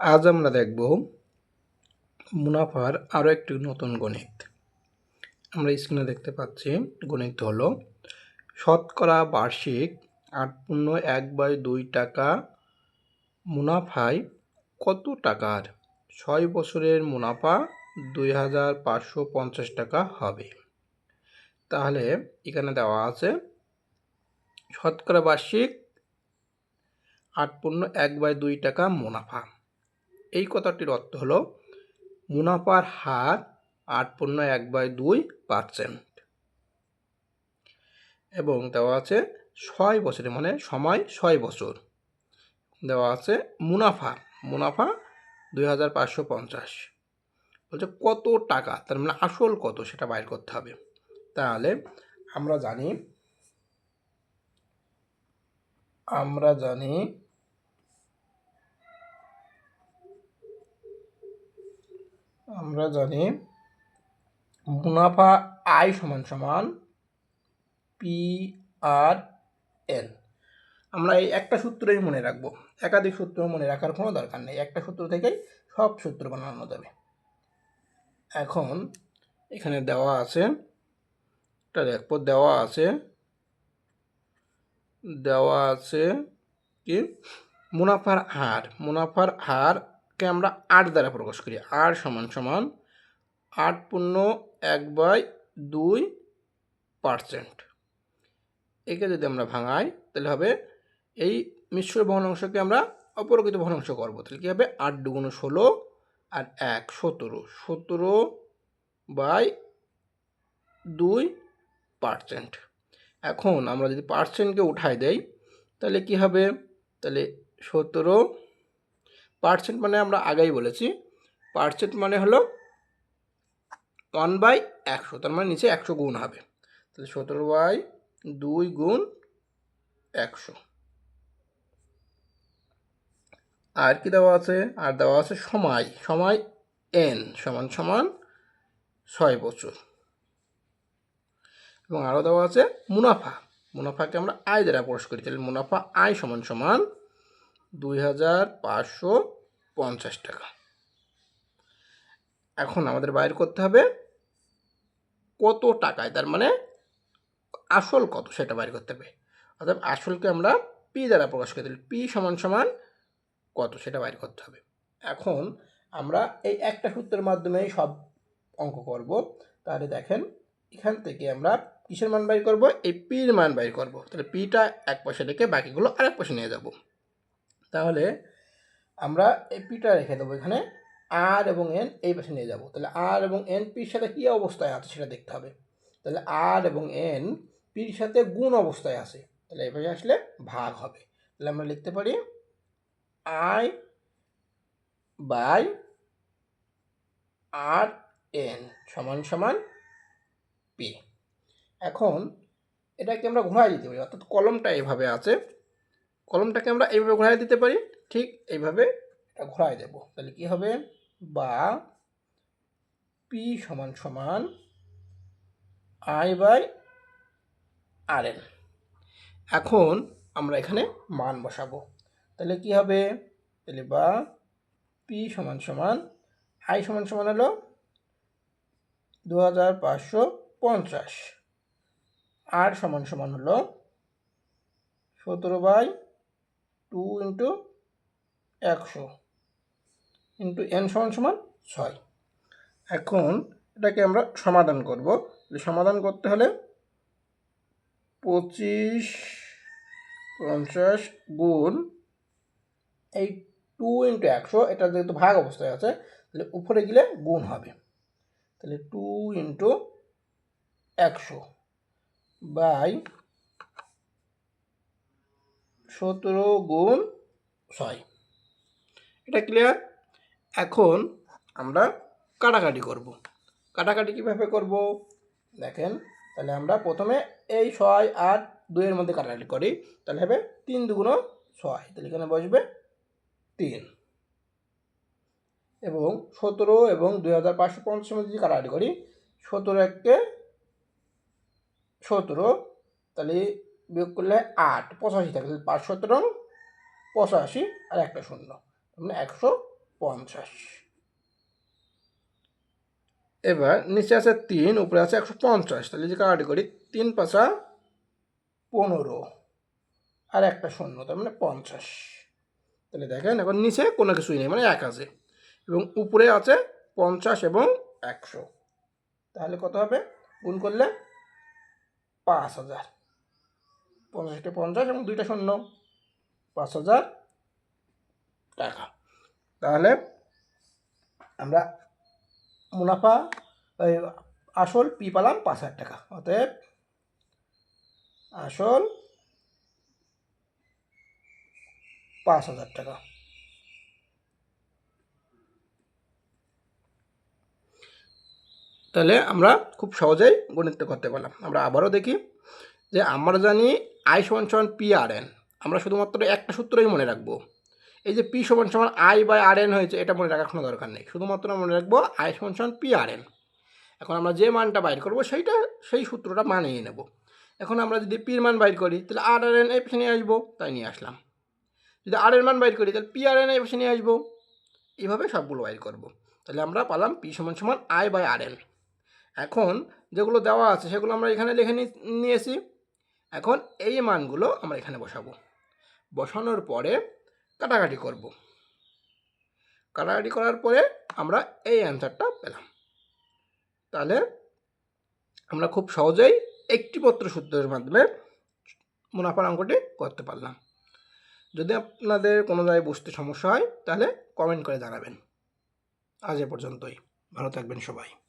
আজ আমরা দেখব মুনাফার আরও একটি নতুন গণিত। আমরা স্ক্রিনে দেখতে পাচ্ছি, গণিত হলো শতকরা বার্ষিক আট পূর্ণ এক বাই দুই টাকা মুনাফায় কত টাকার? ছয় বছরের মুনাফা দুই হাজার পাঁচশো পঞ্চাশ টাকা হবে। তাহলে এখানে দেওয়া আছে, শতকরা বার্ষিক আট পূর্ণ এক বাই দুই টাকা মুনাফা। এই কথাটির অর্থ হলো মুনাফার হার আট পূর্ণ এক বাই দুই পার্সেন্ট এবং দেওয়া আছে ছয় বছরে মানে সময় ছয় বছর। দেওয়া আছে মুনাফা মুনাফা দুই হাজার পাঁচশো পঞ্চাশ। বলছে কত টাকা, তার মানে আসল কত সেটা বাইর করতে হবে। তাহলে আমরা জানি আমরা জানি আমরা জানি মুনাফা আয় সমান সমান পি আর এল আমরা এই একটা সূত্রই মনে রাখব। একাধিক সূত্র মনে রাখার কোনো দরকার নেই। একটা সূত্র থেকেই সব সূত্র বানানো যাবে। এখন এখানে দেওয়া আছে, একটা দেখব, দেওয়া আছে দেওয়া আছে কি? মুনাফার হার, মুনাফার হারকে আমরা আট দ্বারা প্রকাশ করি। আর সমান সমান আট পূর্ণ এক বাই দুই পার্সেন্ট। একে যদি আমরা ভাঙাই, তাহলে হবে এই মিশ্র ভগ্নাংশকে আমরা অপরকৃত ভগ্নাংশ করব। তাহলে কী হবে? আট দুগুণ ষোলো আর এক সতেরো। সতেরো বাই দুই পার্সেন্ট। এখন আমরা যদি পার্সেন্টকে উঠাই দেই, তাহলে কি হবে? তাহলে সতেরো পার্সেন্ট মানে আমরা আগেই বলেছি। পার্সেন্ট মানে হলো ওয়ান বাই একশো, তার মানে নিচে একশো গুণ হবে। তাহলে সতেরো বাই দুই গুণ একশো। আর কি দেওয়া আছে? আর দেওয়া আছে সময় সময় এন সমান সমান ছয় বছর। এবং আরও দেওয়া আছে মুনাফা। মুনাফাকে আমরা আয় দ্বারা প্রকাশ করি, তাহলে মুনাফা আয় সমান সমান দুই হাজার পাঁচশো পঞ্চাশ টাকা। এখন আমাদের বাইর করতে হবে কত টাকায়, তার মানে আসল কত সেটা বাইর করতে হবে। অর্থাৎ আসলকে আমরা পি দ্বারা প্রকাশ করি তাহলে পি সমান সমান কত সেটা বাইর করতে হবে। এখন আমরা এই একটা সূত্রের মাধ্যমেই সব অঙ্ক করব। তাহলে দেখেন, এখান থেকে আমরা কিসের মান বাইর করব? এই পির মান বাইর করব। তাহলে পিটা এক পাশে রেখে বাকিগুলো আরেক পাশে নিয়ে যাব। তাহলে আমরা এই পিটা রেখে দেবো এখানে আর এবং এন এই পাশে নিয়ে যাব। তাহলে আর এবং এন পির সাথে কী অবস্থায় আছে সেটা দেখতে হবে। তাহলে আর এবং এন পির সাথে গুণ অবস্থায় আছে। তাহলে এই পাশে আসলে ভাগ হবে। তাহলে আমরা লিখতে পারি আই বাই আর এন সমান সমান পি এখন এটাকে আমরা ঘোরায় দিতে পারি, অর্থাৎ কলমটা এভাবে আছে। কলমটাকে আমরা এইভাবে ঘোরায় দিতে পারি, ঠিক এইভাবে এটা ঘোরায় দেব। তাহলে কি হবে? বা পি সমান সমান আই বাই আর এন এখন আমরা এখানে মান বসাবো। তাহলে কি হবে? তাহলে বা পি সমান সমান আই সমান সমান হলো দু হাজার পাঁচশো পঞ্চাশ। আর সমান সমান হলো সতেরো বাই টু ইন্টু একশো ইন্টু এন সমান সমান ছয়। এখন এটাকে আমরা সমাধান করব। সমাধান করতে হলে পঁচিশ পঞ্চাশ গুণ এই টু ইন্টু একশো, এটা যেহেতু ভাগ অবস্থায় আছে, তাহলে উপরে গেলে গুণ হবে। তাহলে টু ইন্টু একশো বাই সতেরো গুণ ছয়। এটা ক্লিয়ার এখন আমরা কাটাকাটি করব। কাটাকাটি কীভাবে করব? দেখেন, তাহলে আমরা প্রথমে এই ছয় আট দুইয়ের মধ্যে কাটাকাটি করি। তাহলে হবে তিন দুগুণ ছয়। তাহলে এখানে বসবে তিন। এবং সতেরো এবং দুই হাজার পাঁচশো পঞ্চাশের মধ্যে যদি কাটাকাটি করি, সতেরো এককে সতেরো, তাহলে বিয়োগ করলে আট, পঁচাশি থাকে, তাহলে পাঁচ সতেরো পঁচাশি আর একটা শূন্য মানে একশো পঞ্চাশ। এবার নিচে আছে তিন, উপরে আছে একশো পঞ্চাশ, তাহলে যে কাটি করি তিন পাঁচা পনেরো আর একটা শূন্য, তার মানে পঞ্চাশ। তাহলে দেখেন, এখন নিচে কোনো কিছুই নেই মানে এক আছে, এবং উপরে আছে পঞ্চাশ এবং একশো। তাহলে কত হবে? গুণ করলে পাঁচ হাজার। পঞ্চাশটা পঞ্চাশ এবং দুইটা শূন্য। পাঁচ হাজার টাকা। তাহলে আমরা মুনাফা আসল পি পালাম পাঁচ হাজার টাকা। অতএব আসল পাঁচ হাজার টাকা। তাহলে আমরা খুব সহজেই গণিতটা করতে পারলাম। আমরা আবারও দেখি যে আমরা জানি আই সমান সমান পি আর এন। আমরা শুধুমাত্র একটা সূত্রই মনে রাখব। এই যে পি সমান সমান আই বাই আর এন হয়েছে, এটা মনে রাখার কোনো দরকার নেই। শুধুমাত্র মনে রাখব আই সমান সমান পি আর এন। এখন আমরা যে মানটা বাইর করব, সেইটা, সেই সূত্রটা মানিয়ে নেব। এখন আমরা যদি পির মান বাইর করি, তাহলে আর আর এন এই পাশে নিয়ে আসব, তাই নিয়ে আসলাম। যদি আর এর মান বাইর করি, তাহলে পি আর এন এই পাশে নিয়ে আসব। এইভাবে সবগুলো বাইর করব। তাহলে আমরা পালাম পি সমান সমান আই বাই আর এন। এখন যেগুলো দেওয়া আছে, সেগুলো আমরা এখানে লিখে নিয়েছি। এখন এই মানগুলো আমরা এখানে বসাবো। বসানোর পরে কাটাকাটি করব। কাটাকাটি করার পরে আমরা এই অ্যান্সারটা পেলাম। তাহলে আমরা খুব সহজেই একটি পত্র সূত্রের মাধ্যমে মুনাফার অঙ্কটি করতে পারলাম। যদি আপনাদের কোনো জায়গায় বুঝতে সমস্যা হয়, তাহলে কমেন্ট করে জানাবেন। আজ এ পর্যন্তই। ভালো থাকবেন সবাই।